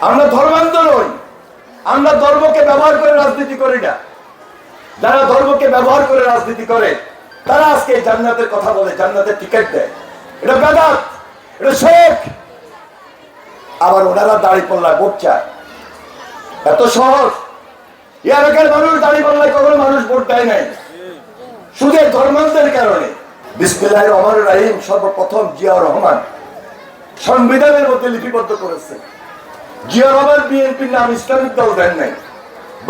আমরা ধর্মান্ধ নই। আমরা ধর্মকে ব্যবহার করে রাজনীতি করি না। যারা ধর্মকে ব্যবহার করে রাজনীতি করে, তারা আজকে জান্নাতের কথা বলে, জান্নাতের টিকিট দেয়। এটা বেদাত এটা শেখ আবার ওনারা দাড়ি পাল্লায় ভোট চায়। এত সহজ। ইয়ারকের মানুষ দাড়ি পাল্লায় কখনো মানুষ ভোট দেয় নাই। শুধু ধর্মান্তের কারণে। বিসমিল্লাহ রহমান রাহিম সর্বপ্রথম জিয়া রহমান সংবিধানের মধ্যে লিপিবদ্ধ করেছে। জিয়া রহমান বিএনপির নাম ইসলামিক দল দেন নাই।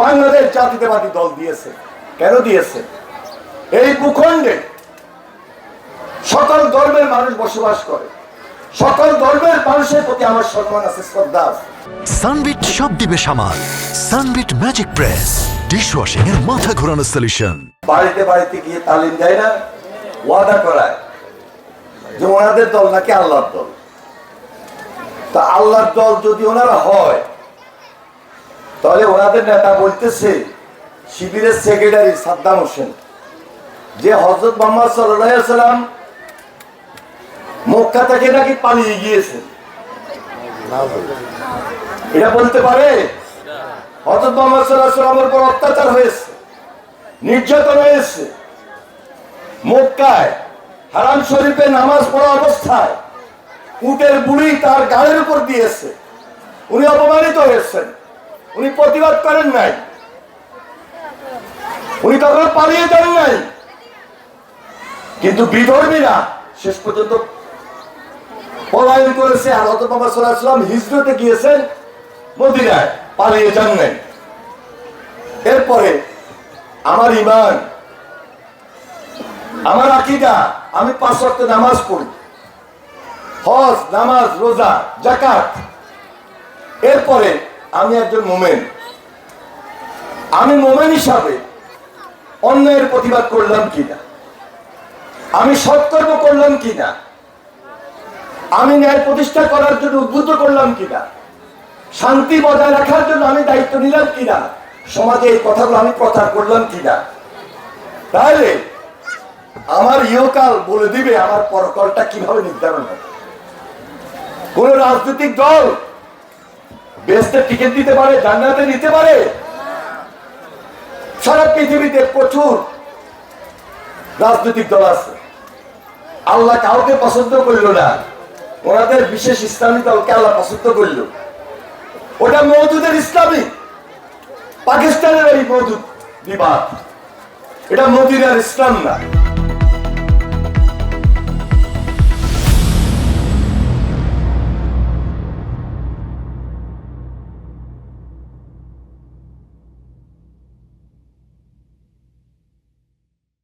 বাংলাদেশ জাতীয়তাবাদী দল দিয়েছে। কেন দিয়েছে? এই ভূখণ্ডে সকল ধর্মের মানুষ বসবাস করে। সকল ধর্মের মানুষের প্রতি আমার সম্মান আছে শ্রদ্ধা আছে। সানবিট সব দিবে সামাল। Sunbit magic press. ডিশওয়াশিং এর মাথা ঘোরানো সলিউশন বাড়িতে বাড়িতে গিয়ে তালিম দেয় না ওয়াদা করায় যে ওনাদের দল নাকি আল্লাহর দল। তা আল্লাহর দল যদি ওনারা হয়, তাহলে ওনাদের নেতা বলতেছে, শিবিরের সেক্রেটারি সাদ্দাম হোসেন, যে হজরত মোহাম্মদ সাল্লাম মক্কা থেকে নাকি পালিয়ে গিয়েছে। এটা বলতে পারে? হজরত মোহাম্মদ সাল্লাহ সাল্লামের উপর অত্যাচার হয়েছে, নির্যাতন হয়েছে। মক্কায় হারাম শরীফে নামাজ পড়া অবস্থায় উটের বুড়ি তার গাড়ির উপর দিয়েছে। উনি অপমানিত হয়েছেন। উনি প্রতিবাদ করেন নাই। উনি কখনো পালিয়ে যান নাই। কিন্তু বিধর্মীরা শেষ পর্যন্ত পলায়ন করেছে। আর হত বাবা সাল্লাম হিজরতে গিয়েছেন মদিনায়, পালিয়ে যান নাই। এরপরে আমার ইমান আমার আকিদা, আমি পাঁচ ওয়াক্ত নামাজ পড়ি। হজ, নামাজ, রোজা জাকাত এরপরে আমি একজন মোমেন। আমি মোমেন হিসাবে অন্যায়ের প্রতিবাদ করলাম কিনা? আমি সৎকর্ম করলাম কিনা? আমি ন্যায় প্রতিষ্ঠা করার জন্য উদ্বুদ্ধ করলাম কিনা? শান্তি বজায় রাখার জন্য আমি দায়িত্ব নিলাম কিনা? সমাজে এই কথাগুলো আমি প্রচার করলাম কিনা? তাহলে আমার ইহকাল বলে দিবে আমার পরকালটা কীভাবে নির্ধারণ হবে? কোন রাজনৈতিক দল বেস্টের টিকিট দিতে পারে, জান্নাতে নিতে পারে? সারা পৃথিবীতে প্রচুর রাজনৈতিক দল আছে। আল্লাহ কাউকে পছন্দ করল না। ওনাদের বিশেষ ইসলামী দলকে আল্লাহ পছন্দ করল। ওটা মৌদুদের ইসলামী। পাকিস্তানের ওই মৌদুদ বিবাদ। এটা মদিনার ইসলাম না।